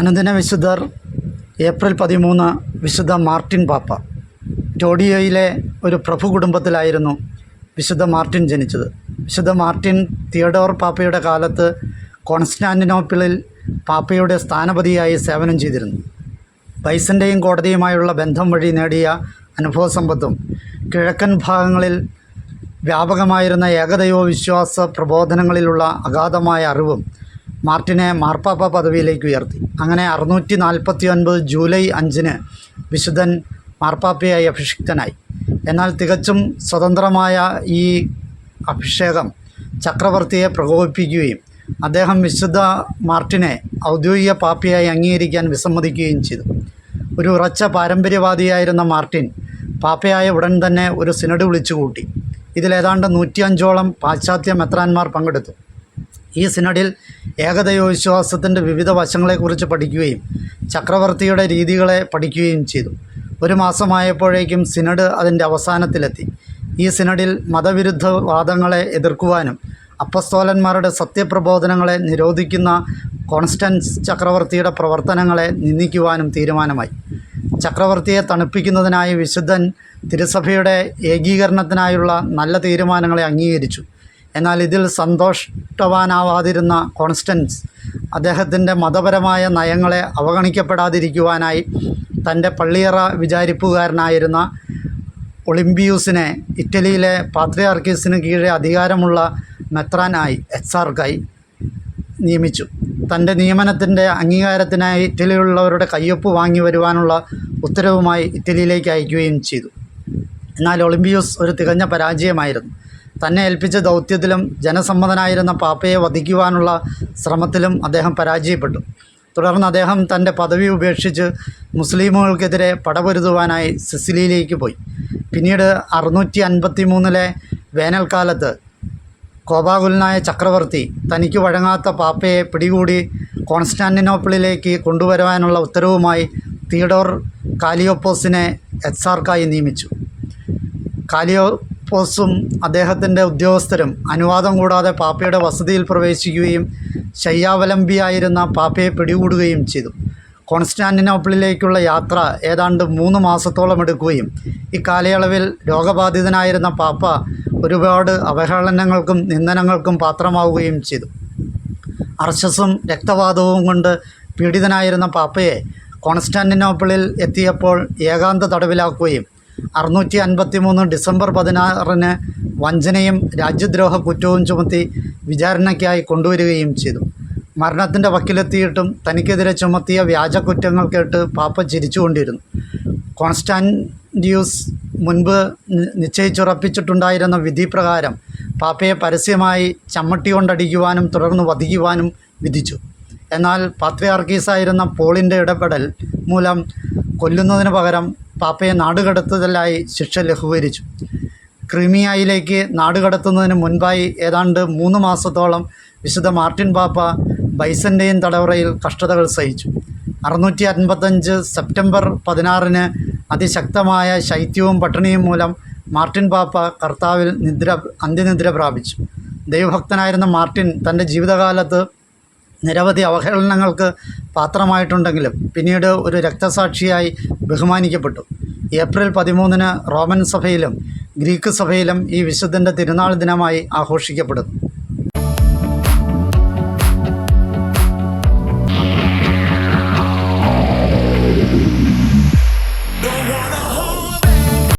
അനുദിന വിശുദ്ധർ ഏപ്രിൽ പതിമൂന്ന് വിശുദ്ധ മാർട്ടിൻ പാപ്പ. ടോഡിയോയിലെ ഒരു പ്രഭു കുടുംബത്തിലായിരുന്നു വിശുദ്ധ മാർട്ടിൻ ജനിച്ചത്. വിശുദ്ധ മാർട്ടിൻ തിയഡോർ പാപ്പയുടെ കാലത്ത് കോൺസ്റ്റാന്റിനോപ്പിളിൽ പാപ്പയുടെ സ്ഥാനപതിയായി സേവനം ചെയ്തിരുന്നു. ബൈസന്റെയും കോടതിയുമായുള്ള ബന്ധം വഴി നേടിയ അനുഭവസമ്പത്തും കിഴക്കൻ ഭാഗങ്ങളിൽ വ്യാപകമായിരുന്ന ഏകദൈവ വിശ്വാസ പ്രബോധനങ്ങളിലുള്ള അഗാധമായ അറിവും മാർട്ടിനെ മാർപ്പാപ്പ പദവിയിലേക്ക് ഉയർത്തി. അങ്ങനെ അറുന്നൂറ്റി നാൽപ്പത്തി ഒൻപത് ജൂലൈ അഞ്ചിന് വിശുദ്ധൻ മാർപ്പാപ്പയായി അഭിഷിക്തനായി. എന്നാൽ തികച്ചും സ്വതന്ത്രമായ ഈ അഭിഷേകം ചക്രവർത്തിയെ പ്രകോപിപ്പിക്കുകയും അദ്ദേഹം വിശുദ്ധ മാർട്ടിനെ ഔദ്യോഗിക പാപ്പിയായി അംഗീകരിക്കാൻ വിസമ്മതിക്കുകയും ചെയ്തു. ഒരു ഉറച്ച പാരമ്പര്യവാദിയായിരുന്ന മാർട്ടിൻ പാപ്പയായ ഉടൻ തന്നെ ഒരു സിനഡ് വിളിച്ചുകൂട്ടി. ഇതിലേതാണ്ട് നൂറ്റിയഞ്ചോളം പാശ്ചാത്യ മെത്രാന്മാർ പങ്കെടുത്തു. ഈ സിനഡിൽ ഏകദൈവ വിശ്വാസത്തിന്റെ വിവിധ വശങ്ങളെക്കുറിച്ച് പഠിക്കുകയും ചക്രവർത്തിയുടെ രീതികളെ പഠിക്കുകയും ചെയ്തു. ഒരു മാസമായപ്പോഴേക്കും സിനഡ് അതിന്റെ അവസാനത്തിലെത്തി. ഈ സിനഡിൽ മതവിരുദ്ധ വാദങ്ങളെ എതിർക്കുവാനും അപ്പസ്തോലന്മാരുടെ സത്യപ്രബോധനങ്ങളെ നിരോധിക്കുന്ന കോൺസ്റ്റൻസ് ചക്രവർത്തിയുടെ പ്രവർത്തനങ്ങളെ നിന്ദിക്കുവാനും തീരുമാനമായി. ചക്രവർത്തിയെ തണുപ്പിക്കുന്നതിനായി വിശുദ്ധൻ തിരുസഭയുടെ ഏകീകരണത്തിനായുള്ള നല്ല തീരുമാനങ്ങളെ അംഗീകരിച്ചു. എന്നാൽ ഇതിൽ സന്തോഷവാനാവാതിരുന്ന കോൺസ്റ്റൻസ് അദ്ദേഹത്തിന്റെ മതപരമായ നയങ്ങളെ അവഗണിക്കപ്പെടാതിരിക്കുവാനായി തന്റെ പള്ളിയറ വിചാരിപ്പുകാരനായിരുന്ന ഒളിമ്പിയൂസിനെ ഇറ്റലിയിലെ പാത്രിയാർക്കീസിന് കീഴെ അധികാരമുള്ള മെത്രാനായി എക്സാർക്കായി നിയമിച്ചു. തന്റെ നിയമനത്തിന്റെ അംഗീകാരത്തിനായി ഇറ്റലിയിലുള്ളവരുടെ കയ്യൊപ്പ് വാങ്ങി വരുവാനുള്ള ഉത്തരവുമായി ഇറ്റലിയിലേക്ക് അയക്കുകയും ചെയ്തു. എന്നാൽ ഒളിമ്പിയൂസ് ഒരു തികഞ്ഞ പരാജയമായിരുന്നു. തന്നെ ഏൽപ്പിച്ച ദൗത്യത്തിലും ജനസമ്മതനായിരുന്ന പാപ്പയെ വധിക്കുവാനുള്ള ശ്രമത്തിലും അദ്ദേഹം പരാജയപ്പെട്ടു. തുടർന്ന് അദ്ദേഹം തന്റെ പദവി ഉപേക്ഷിച്ച് മുസ്ലിമുകൾക്കെതിരെ പടപൊരുതുവാനായി സിസിലിയിലേക്ക് പോയി. പിന്നീട് അറുന്നൂറ്റി അൻപത്തി മൂന്നിലെ വേനൽക്കാലത്ത് കോപാകുലനായ ചക്രവർത്തി തനിക്ക് വഴങ്ങാത്ത പാപ്പയെ പിടികൂടി കോൺസ്റ്റാന്റിനോപ്പിളിലേക്ക് കൊണ്ടുവരുവാനുള്ള ഉത്തരവുമായി തിയഡോർ കാലിയോപ്പോസിനെ എക്സാർക്കായി നിയമിച്ചു. കാലിയോപ്പോസും അദ്ദേഹത്തിന്റെ ഉദ്യോഗസ്ഥരും അനുവാദം കൂടാതെ പാപ്പയുടെ വസതിയിൽ പ്രവേശിക്കുകയും ശയ്യാവലംബിയായിരുന്ന പാപ്പയെ പിടികൂടുകയും ചെയ്തു. കോൺസ്റ്റാന്റിനോപ്പിളിലേക്കുള്ള യാത്ര ഏതാണ്ട് മൂന്ന് മാസത്തോളം എടുക്കുകയും ഇക്കാലയളവിൽ രോഗബാധിതനായിരുന്ന പാപ്പ ഒരുപാട് അവഹേളനങ്ങൾക്കും നിന്ദനങ്ങൾക്കും പാത്രമാവുകയും ചെയ്തു. അർശസും രക്തവാതവും കൊണ്ട് പീഡിതനായിരുന്ന പാപ്പയെ കോൺസ്റ്റാന്റിനോപ്പിളിൽ എത്തിയപ്പോൾ ഏകാന്ത തടവിലാക്കുകയും അറുന്നൂറ്റി അൻപത്തി മൂന്ന് ഡിസംബർ പതിനാറിന് വഞ്ചനയും രാജ്യദ്രോഹ കുറ്റവും ചുമത്തി വിചാരണയ്ക്കായി കൊണ്ടുവരികയും ചെയ്തു. മരണത്തിന്റെ വക്കിലെത്തിയിട്ടും തനിക്കെതിരെ ചുമത്തിയ വ്യാജ കുറ്റങ്ങൾ കേട്ട് പാപ്പ ചിരിച്ചുകൊണ്ടിരുന്നു. കോൺസ്റ്റാൻഡ്യൂസ് മുൻപ് നിശ്ചയിച്ചുറപ്പിച്ചിട്ടുണ്ടായിരുന്ന വിധി പ്രകാരം പാപ്പയെ പരസ്യമായി ചമ്മട്ടി കൊണ്ടടിക്കുവാനും തുടർന്ന് വധിക്കുവാനും വിധിച്ചു. എന്നാൽ പാത്രിയാർക്കീസായിരുന്ന പോളിന്റെ ഇടപെടൽ മൂലം കൊല്ലുന്നതിന് പകരം പാപ്പയെ നാടുകടത്തലായി ശിക്ഷ ലഘൂകരിച്ചു. ക്രിമിയായിലേക്ക് നാടുകടത്തുന്നതിന് മുൻപായി ഏതാണ്ട് മൂന്ന് മാസത്തോളം വിശുദ്ധ മാർട്ടിൻ പാപ്പ ബൈസന്റെയും തടവറയിൽ കഷ്ടതകൾ സഹിച്ചു. അറുന്നൂറ്റി അൻപത്തഞ്ച് സെപ്റ്റംബർ പതിനാറിന് അതിശക്തമായ ശൈത്യവും പട്ടിണിയും മൂലം മാർട്ടിൻ പാപ്പ കർത്താവിൽ നിദ്ര അന്ത്യനിദ്ര പ്രാപിച്ചു. ദൈവഭക്തനായിരുന്ന മാർട്ടിൻ തന്റെ ജീവിതകാലത്ത് നിരവധി അവഹേളനങ്ങൾക്ക് പാത്രമായിട്ടുണ്ടെങ്കിലും പിന്നീട് ഒരു രക്തസാക്ഷിയായി ബഹുമാനിക്കപ്പെട്ടു. ഏപ്രിൽ പതിമൂന്നിന് റോമൻ സഭയിലും ഗ്രീക്ക് സഭയിലും ഈ വിശുദ്ധന്റെ തിരുനാൾ ദിനമായി ആഘോഷിക്കപ്പെടുന്നു.